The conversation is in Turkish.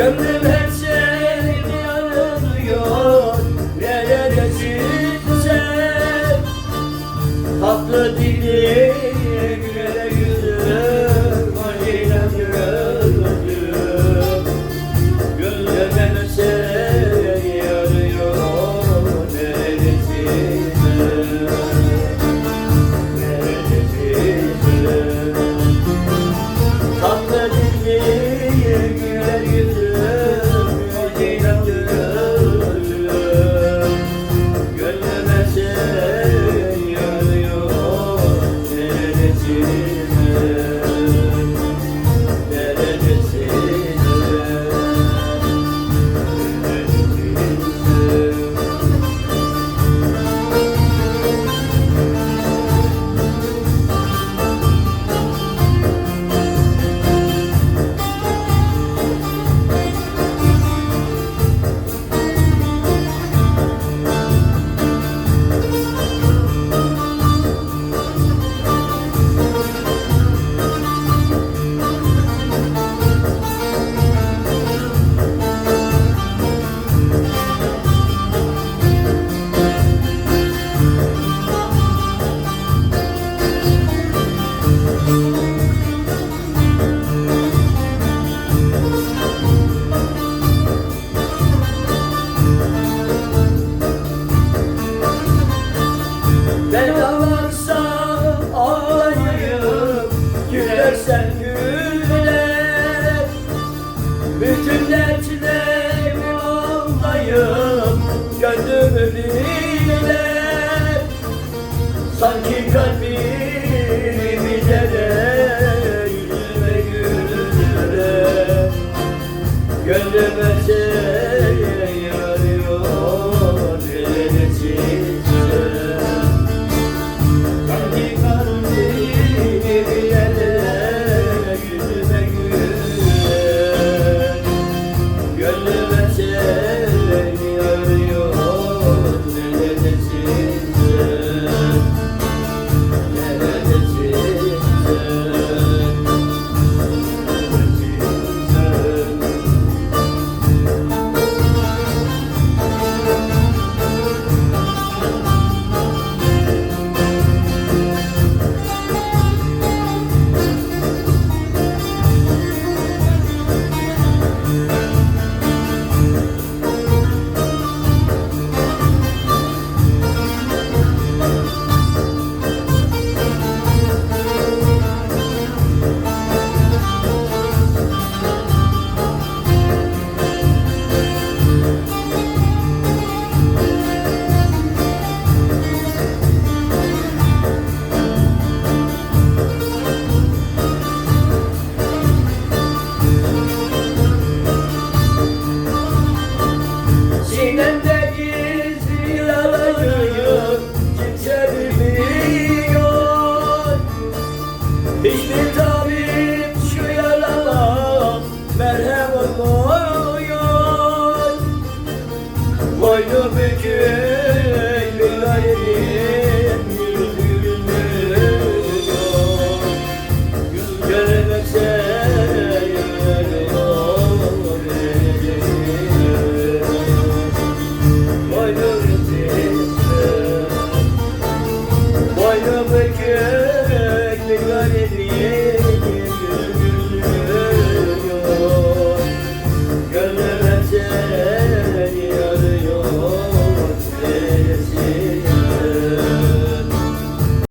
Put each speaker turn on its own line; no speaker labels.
Gönlüme görsen güller Bütün dertlerimi anlayıp gönlümü bilir Sanki kalbim Boynu bükük Bilal'in yüzünde Yüz görmekse Boynu bükük Boynu bükük